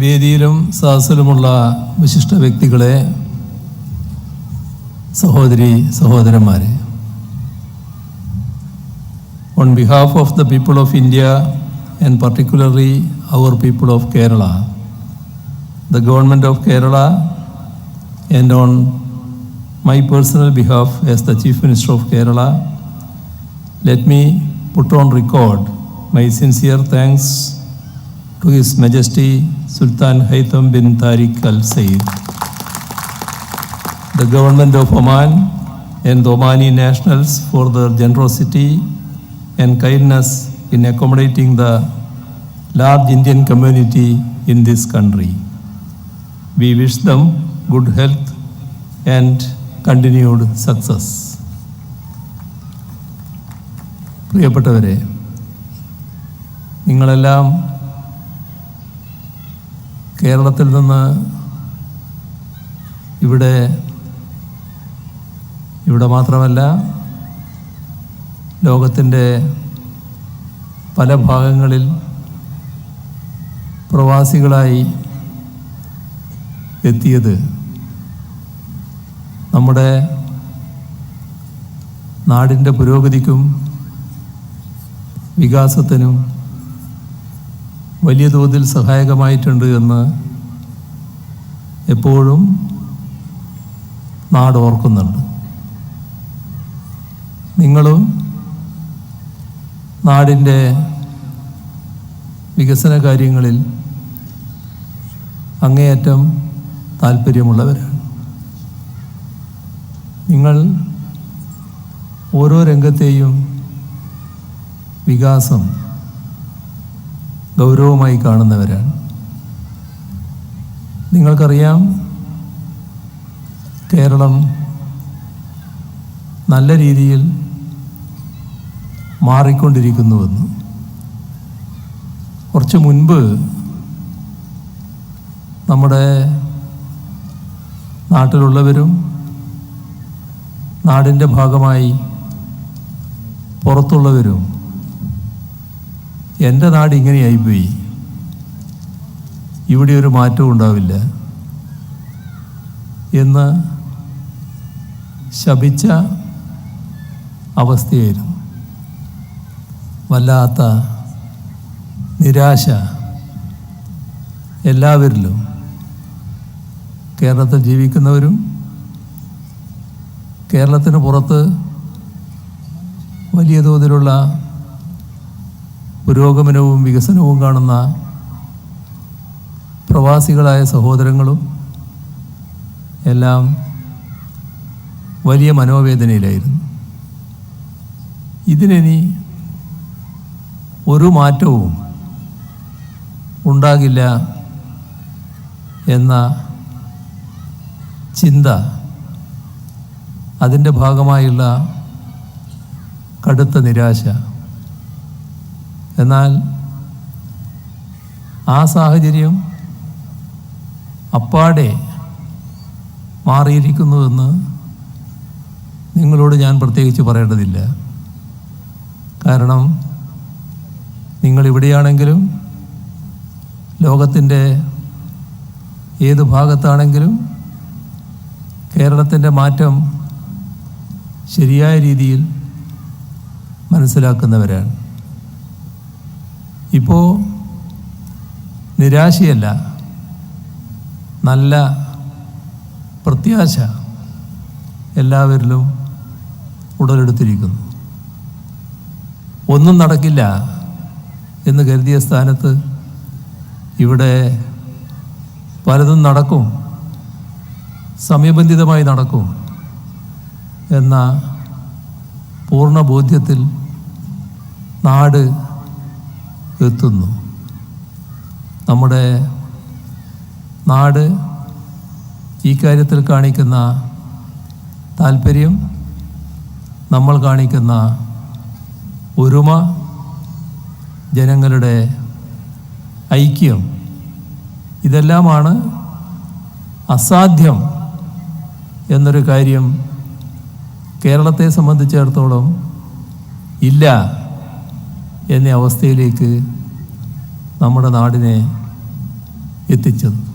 വേദിയിലും സദസ്സിലുമുള്ള വിശിഷ്ട വ്യക്തികളെ സഹോദരി സഹോദരന്മാരെ on behalf of the people of India and particularly our people of Kerala the government of Kerala and on my personal behalf as the Chief Minister of Kerala, let me put on record my sincere thanks to His Majesty Sultan Haitham bin Tariq Al Said. The government of Oman and Omani nationals for their generosity and kindness in accommodating the large Indian community in this country we wish them good health and continued success പ്രിയപ്പെട്ടവരെ നിങ്ങളെല്ലാം കേരളത്തിൽ നിന്ന് ഇവിടെ ഇവിടെ മാത്രമല്ല ലോകത്തിന്റെ പല ഭാഗങ്ങളിൽ പ്രവാസികളായി എത്തിയത് നമ്മുടെ നാടിന്റെ പുരോഗതിക്കും വികാസത്തിനും വലിയ തോതിൽ സഹായകമായിട്ടുണ്ട് എന്ന് എപ്പോഴും നാട് ഓർക്കുന്നുണ്ട്. നിങ്ങളും നാടിന്റെ വികസന കാര്യങ്ങളിൽ അങ്ങേയറ്റം താല്പര്യമുള്ളവരാണ്. നിങ്ങൾ ഓരോ രംഗത്തെയും വികാസം ഗൗരവമായി കാണുന്നവരാണ്. നിങ്ങൾക്കറിയാം കേരളം നല്ല രീതിയിൽ മാറിക്കൊണ്ടിരിക്കുന്നുവെന്ന്. കുറച്ച് മുൻപ് നമ്മുടെ നാട്ടിലുള്ളവരും നാടിന്റെ ഭാഗമായി പുറത്തുള്ളവരും എന്റെ നാട് ഇങ്ങനെയായിപ്പോയി. ഇവിടെ ഒരു മാറ്റവും ഉണ്ടാവില്ല. എന്ന് ശപിച്ച അവസ്ഥയായിരുന്നു. വല്ലാത്ത നിരാശ എല്ലാവരിലും. കേരളത്തിൽ ജീവിക്കുന്നവരും കേരളത്തിന് പുറത്ത് വലിയ തോതിലുള്ള പുരോഗമനവും വികസനവും കാണുന്ന പ്രവാസികളായ സഹോദരങ്ങളും എല്ലാം വലിയ മനോവേദനയിലായിരുന്നു. ഇതിനി ഒരു മാറ്റവും ഉണ്ടാകില്ല എന്ന ചിന്ത അതിന്റെ ഭാഗമായുള്ള കടുത്ത നിരാശ എന്നാൽ ആ സാഹചര്യം അപ്പാടെ മാറിയിരിക്കുന്നുവെന്ന് നിങ്ങളോട് ഞാൻ പ്രത്യേകിച്ച് പറയേണ്ടതില്ല. കാരണം നിങ്ങളിവിടെയാണെങ്കിലും ലോകത്തിന്റെ ഏത് ഭാഗത്താണെങ്കിലും കേരളത്തിന്റെ മാറ്റം ശരിയായ രീതിയിൽ മനസ്സിലാക്കുന്നവരാണ്. ഇപ്പോൾ നിരാശയല്ല നല്ല പ്രത്യാശ എല്ലാവരിലും ഉടലെടുത്തിരിക്കുന്നു. ഒന്നും നടക്കില്ല എന്ന് കരുതിയ സ്ഥാനത്ത് ഇവിടെ പലതും നടക്കും സമയബന്ധിതമായി നടക്കും എന്ന പൂർണ ബോധ്യത്തിൽ നാട് എത്തുന്നു. നമ്മുടെ നാട് ഈ കാര്യത്തിൽ കാണിക്കുന്ന താല്പര്യം നമ്മൾ കാണിക്കുന്ന ഒരുമ ജനങ്ങളുടെ ഐക്യം ഇതെല്ലാമാണ് അസാധ്യം എന്നൊരു കാര്യം കേരളത്തെ സംബന്ധിച്ചിടത്തോളം ഇല്ല. എന്ന അവസ്ഥയിലേക്ക് നമ്മുടെ നാടിനെ എത്തിച്ചത്.